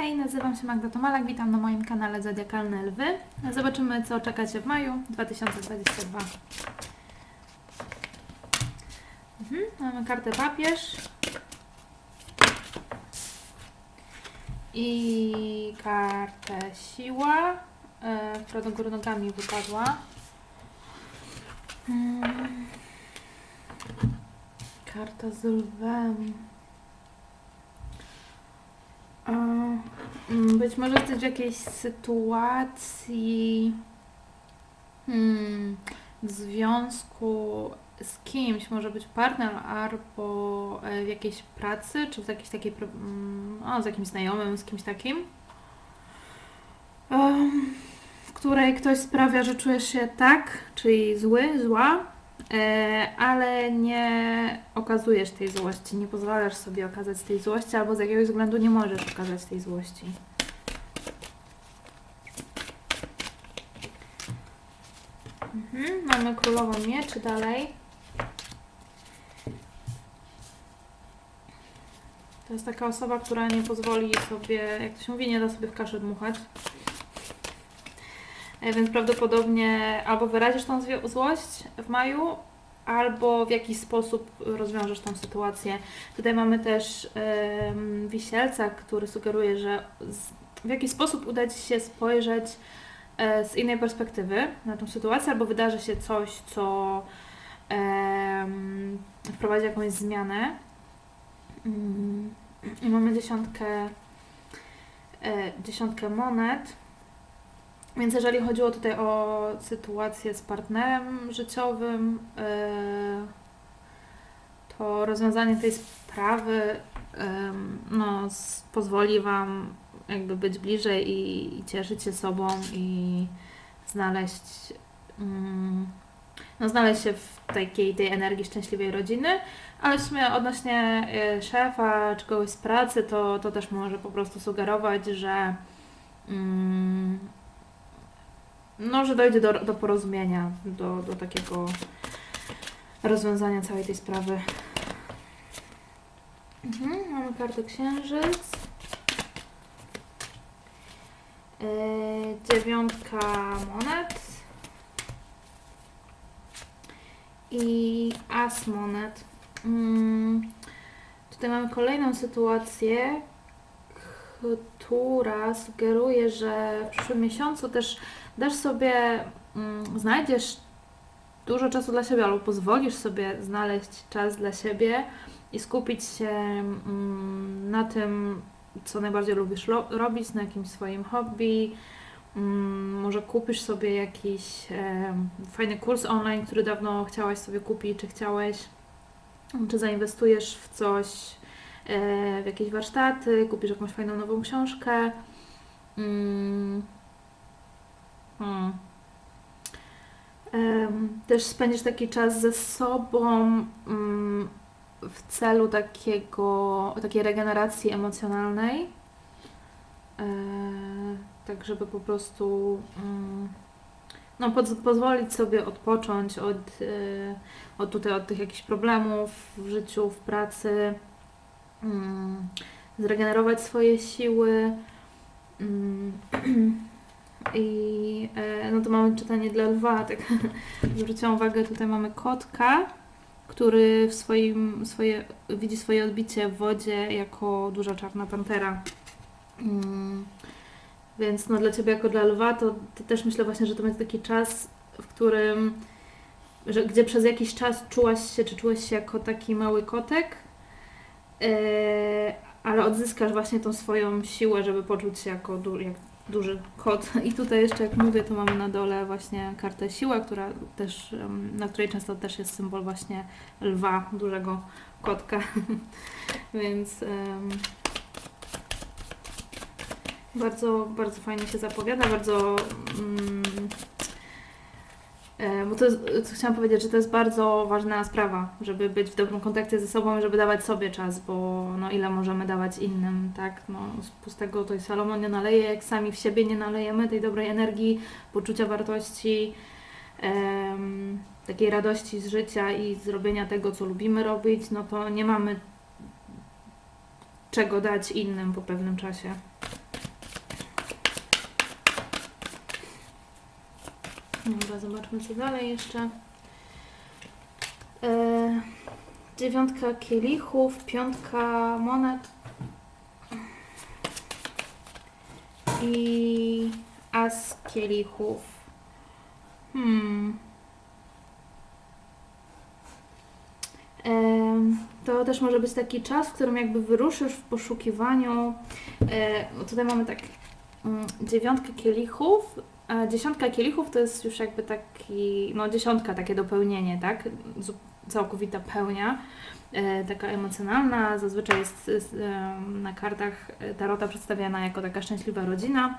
Hej, nazywam się Magda Tomalak, witam na moim kanale Zodiakalne Lwy. Zobaczymy, co czekacie w maju 2022. Mhm, mamy kartę papież. I kartę siła, e, która do góry nogami wypadła. Mm. Karta z lwem. E, mm, Być może jesteś w jakiejś sytuacji hmm, w związku z kimś, może być partner albo e, w jakiejś pracy, czy w jakiejś takiej, mm, o, z jakimś znajomym, z kimś takim, w której ktoś sprawia, że czujesz się tak, czyli zły, zła, ale nie okazujesz tej złości, nie pozwalasz sobie okazać tej złości, albo z jakiegoś względu nie możesz okazać tej złości. Mhm, mamy królową mieczy dalej. To jest taka osoba, która nie pozwoli sobie, jak to się mówi, nie da sobie w kaszę dmuchać. E, Więc prawdopodobnie albo wyrazisz tą złość w maju, albo w jakiś sposób rozwiążesz tą sytuację. Tutaj mamy też wisielca, który sugeruje, że z, w jakiś sposób uda Ci się spojrzeć e, z innej perspektywy na tą sytuację, albo wydarzy się coś, co wprowadzi jakąś zmianę. Mm, I mamy dziesiątkę, e, dziesiątkę monet. Więc jeżeli chodziło tutaj o sytuację z partnerem życiowym, e, to rozwiązanie tej sprawy em, no, pozwoli Wam jakby być bliżej i, i cieszyć się sobą i znaleźć, mm, no, znaleźć się w takiej tej energii szczęśliwej rodziny, ale w sumie odnośnie e, szefa czy kogoś z pracy, to, to też może po prostu sugerować, że mm, no, że dojdzie do, do porozumienia, do, do takiego rozwiązania całej tej sprawy. Mhm, mamy kartę księżyc. Yy, dziewiątka monet. I as monet. Mm, tutaj mamy kolejną sytuację, która sugeruje, że w przyszłym miesiącu też dasz sobie, mm, znajdziesz dużo czasu dla siebie, albo pozwolisz sobie znaleźć czas dla siebie i skupić się mm, na tym, co najbardziej lubisz robić, na jakimś swoim hobby. Mm, może kupisz sobie jakiś fajny kurs online, który dawno chciałaś sobie kupić, czy chciałeś, czy zainwestujesz w coś, e, w jakieś warsztaty, kupisz jakąś fajną nową książkę. Hmm. Też spędzisz taki czas ze sobą mm, w celu takiego, takiej regeneracji emocjonalnej. E, tak, żeby po prostu mm, no, poz, pozwolić sobie odpocząć od, e, od tutaj, od tych jakichś problemów w życiu, w pracy, mm, zregenerować swoje siły. I e, no to mamy czytanie dla lwa, tak zwróciłam uwagę, tutaj mamy kotka, który w swoim, swoje, widzi swoje odbicie w wodzie jako duża czarna pantera. Mm, więc no dla Ciebie jako dla lwa to, to też myślę właśnie, że to będzie taki czas, w którym, że, gdzie przez jakiś czas czułaś się, czy czułeś się jako taki mały kotek, e, ale odzyskasz właśnie tą swoją siłę, żeby poczuć się jako jak duży kot. I tutaj jeszcze, jak mówię, to mamy na dole właśnie kartę siła, która też, na której często też jest symbol właśnie lwa, dużego kotka. Więc em, bardzo, bardzo fajnie się zapowiada, bardzo e, bo to jest, co chciałam powiedzieć, że to jest bardzo ważna sprawa, żeby być w dobrym kontakcie ze sobą i żeby dawać sobie czas, bo no ile możemy dawać innym, tak? No, z pustego to Salomon nie naleje, jak sami w siebie nie nalejemy tej dobrej energii, poczucia wartości, em, takiej radości z życia i zrobienia tego, co lubimy robić, no to nie mamy czego dać innym po pewnym czasie. Dobra, zobaczmy co dalej jeszcze. E, dziewiątka kielichów, piątka monet i as kielichów. Hmm. Em, To też może być taki czas, w którym jakby wyruszysz w poszukiwaniu. E, no tutaj mamy tak mm, dziewiątkę kielichów. A dziesiątka kielichów to jest już jakby taki, no dziesiątka takie dopełnienie, tak? Całkowita pełnia, e, taka emocjonalna. Zazwyczaj jest, em, na kartach tarota przedstawiana jako taka szczęśliwa rodzina.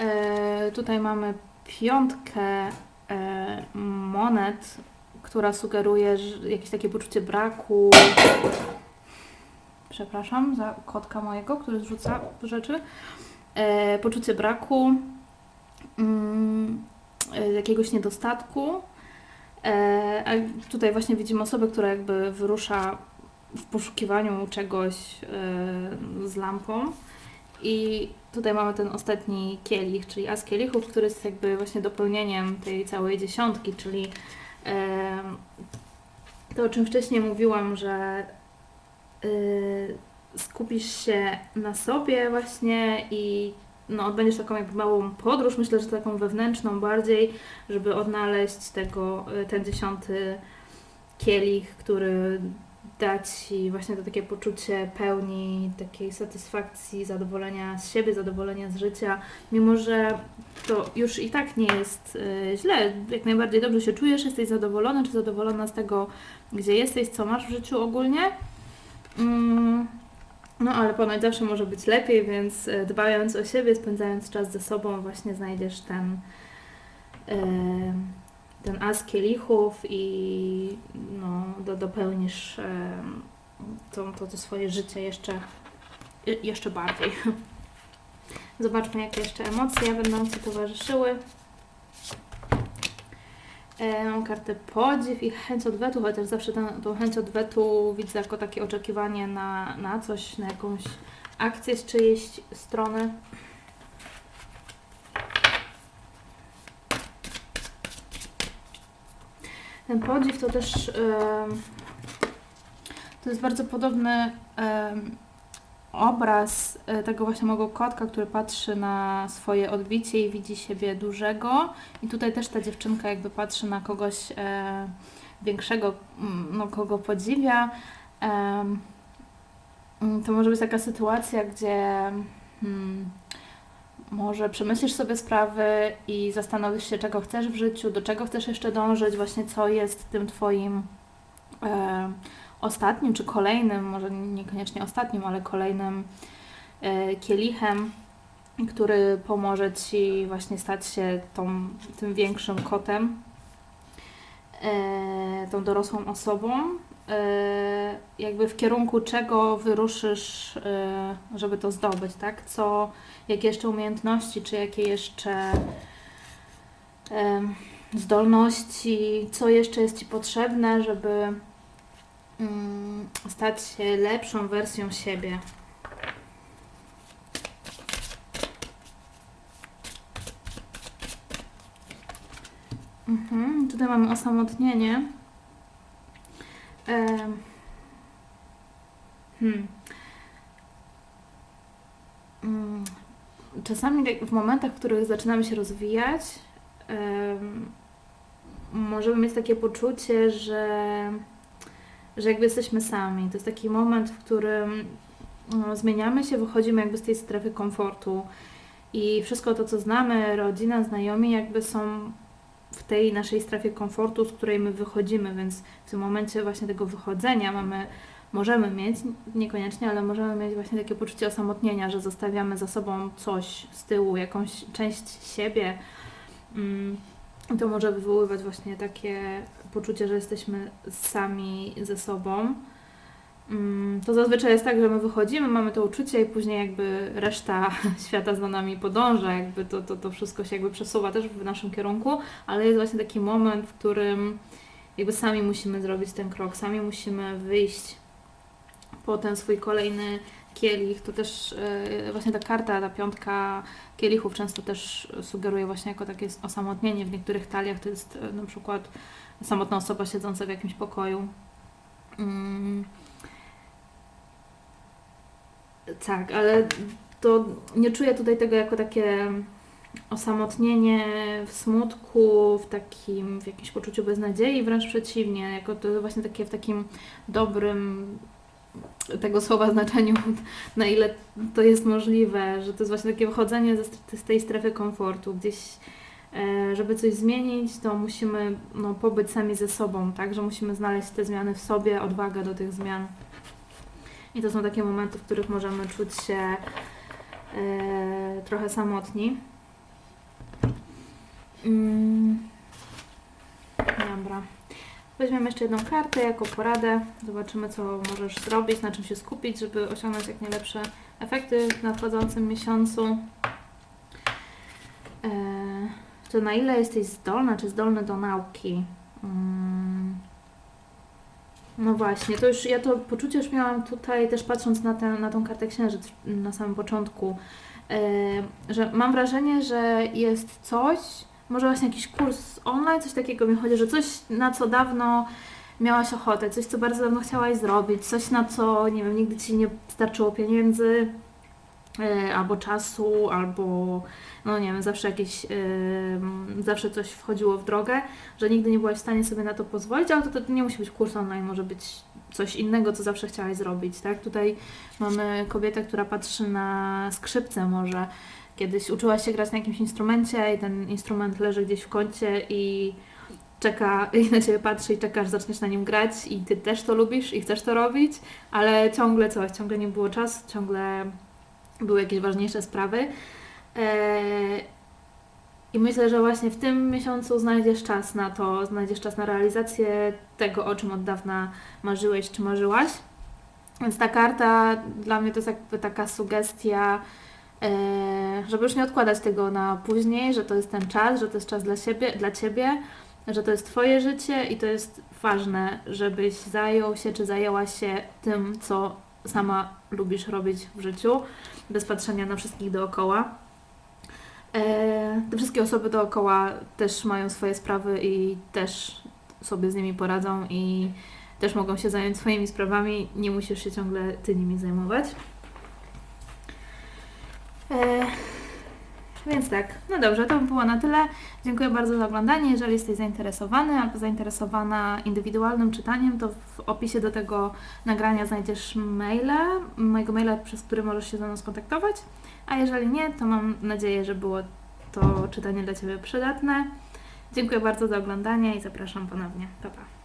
E, tutaj mamy piątkę e, monet, która sugeruje jakieś takie poczucie braku. Przepraszam za kotka mojego, który zrzuca rzeczy. E, poczucie braku, e, jakiegoś niedostatku. E, a tutaj właśnie widzimy osobę, która jakby wyrusza w poszukiwaniu czegoś e, z lampą. I tutaj mamy ten ostatni kielich, czyli as kielichów, który jest jakby właśnie dopełnieniem tej całej dziesiątki, czyli em, to, o czym wcześniej mówiłam, że skupisz się na sobie właśnie i no, odbędziesz taką jakby małą podróż, myślę, że taką wewnętrzną bardziej, żeby odnaleźć tego, y, ten dziesiąty kielich, który da Ci właśnie to takie poczucie pełni, takiej satysfakcji, zadowolenia z siebie, zadowolenia z życia, mimo że to już i tak nie jest y, źle, jak najbardziej dobrze się czujesz, jesteś zadowolony czy zadowolona z tego, gdzie jesteś, co masz w życiu ogólnie. Mm, no ale ponoć zawsze może być lepiej, więc y, dbając o siebie, spędzając czas ze sobą, właśnie znajdziesz ten, y, ten as kielichów i no, do, dopełnisz y, to, to, to swoje życie jeszcze, jeszcze bardziej. Zobaczmy, jakie jeszcze emocje będą Ci towarzyszyły. E, Mam kartę podziw i chęć odwetu, chociaż zawsze tę, tą chęć odwetu widzę jako takie oczekiwanie na, na coś, na jakąś akcję z czyjejś strony. Ten podziw to też em, to jest bardzo podobny em, obraz e, tego właśnie małego kotka, który patrzy na swoje odbicie i widzi siebie dużego. I tutaj też ta dziewczynka jakby patrzy na kogoś e, większego, mm, no, kogo podziwia. Mm, to może być taka sytuacja, gdzie hmm, może przemyślisz sobie sprawy i zastanowisz się, czego chcesz w życiu, do czego chcesz jeszcze dążyć, właśnie co jest tym Twoim e, ostatnim czy kolejnym, może niekoniecznie ostatnim, ale kolejnym e, kielichem, który pomoże Ci właśnie stać się tą, tym większym kotem, e, tą dorosłą osobą. E, jakby w kierunku czego wyruszysz, żeby to zdobyć, tak? Co, jakie jeszcze umiejętności, czy jakie jeszcze zdolności, co jeszcze jest Ci potrzebne, żeby stać się lepszą wersją siebie. Mhm, tutaj mamy osamotnienie. Hmm. Mm, Czasami jak w momentach, w których zaczynamy się rozwijać, em, możemy mieć takie poczucie, że że jakby jesteśmy sami. To jest taki moment, w którym no, zmieniamy się, wychodzimy jakby z tej strefy komfortu i wszystko to, co znamy, rodzina, znajomi, jakby są w tej naszej strefie komfortu, z której my wychodzimy, więc w tym momencie właśnie tego wychodzenia mamy, możemy mieć, niekoniecznie, ale możemy mieć właśnie takie poczucie osamotnienia, że zostawiamy za sobą coś z tyłu, jakąś część siebie. Mm, to może wywoływać właśnie takie poczucie, że jesteśmy sami ze sobą. Mm, To zazwyczaj jest tak, że my wychodzimy, mamy to uczucie i później jakby reszta świata za nami podąża, jakby to, to, to wszystko się jakby przesuwa też w naszym kierunku, ale jest właśnie taki moment, w którym jakby sami musimy zrobić ten krok, sami musimy wyjść po ten swój kolejny kielich, to też e, właśnie ta karta, ta piątka kielichów często też sugeruje właśnie jako takie osamotnienie. W niektórych taliach to jest e, na przykład samotna osoba siedząca w jakimś pokoju. Mm. Tak, ale to nie czuję tutaj tego jako takie osamotnienie w smutku, w takim, w jakimś poczuciu beznadziei, wręcz przeciwnie, jako to właśnie takie w takim dobrym tego słowa znaczeniu, na ile to jest możliwe, że to jest właśnie takie wychodzenie ze, z tej strefy komfortu, gdzieś e, żeby coś zmienić, to musimy no, pobyć sami ze sobą, tak, że musimy znaleźć te zmiany w sobie, odwagę do tych zmian. I to są takie momenty, w których możemy czuć się e, trochę samotni. Mm. Dobra. Weźmiemy jeszcze jedną kartę jako poradę. Zobaczymy, co możesz zrobić, na czym się skupić, żeby osiągnąć jak najlepsze efekty w nadchodzącym miesiącu. E, to na ile jesteś zdolna, czy zdolny do nauki? Mm. No właśnie, to już ja to poczucie już miałam tutaj też patrząc na, tę, na tą kartę księżyc na samym początku, e, że mam wrażenie, że jest coś, może właśnie jakiś kurs online, coś takiego mi chodzi, że coś na co dawno miałaś ochotę, coś co bardzo dawno chciałaś zrobić, coś na co, nie wiem, nigdy Ci nie starczyło pieniędzy, e, albo czasu, albo no nie wiem, zawsze jakieś, yy, zawsze coś wchodziło w drogę, że nigdy nie byłaś w stanie sobie na to pozwolić, ale to, to nie musi być kurs online, może być coś innego, co zawsze chciałaś zrobić, tak? Tutaj mamy kobietę, która patrzy na skrzypce może. Kiedyś uczyłaś się grać na jakimś instrumencie i ten instrument leży gdzieś w kącie i czeka, i na Ciebie patrzy i czekasz, zaczniesz na nim grać i Ty też to lubisz i chcesz to robić, ale ciągle coś, ciągle nie było czasu, ciągle były jakieś ważniejsze sprawy. Eee, I myślę, że właśnie w tym miesiącu znajdziesz czas na to, znajdziesz czas na realizację tego, o czym od dawna marzyłeś czy marzyłaś. Więc ta karta dla mnie to jest jakby taka sugestia, żeby już nie odkładać tego na później, że to jest ten czas, że to jest czas dla siebie, dla Ciebie, że to jest Twoje życie i to jest ważne, żebyś zajął się czy zajęła się tym, co sama lubisz robić w życiu, bez patrzenia na wszystkich dookoła. E, te wszystkie osoby dookoła też mają swoje sprawy i też sobie z nimi poradzą i też mogą się zająć swoimi sprawami. Nie musisz się ciągle ty nimi zajmować. E, więc tak, no dobrze, to by było na tyle. Dziękuję bardzo za oglądanie. Jeżeli jesteś zainteresowany albo zainteresowana indywidualnym czytaniem, to w opisie do tego nagrania znajdziesz maila, mojego maila, przez który możesz się ze mną skontaktować. A jeżeli nie, to mam nadzieję, że było to czytanie dla Ciebie przydatne. Dziękuję bardzo za oglądanie i zapraszam ponownie. Pa, pa.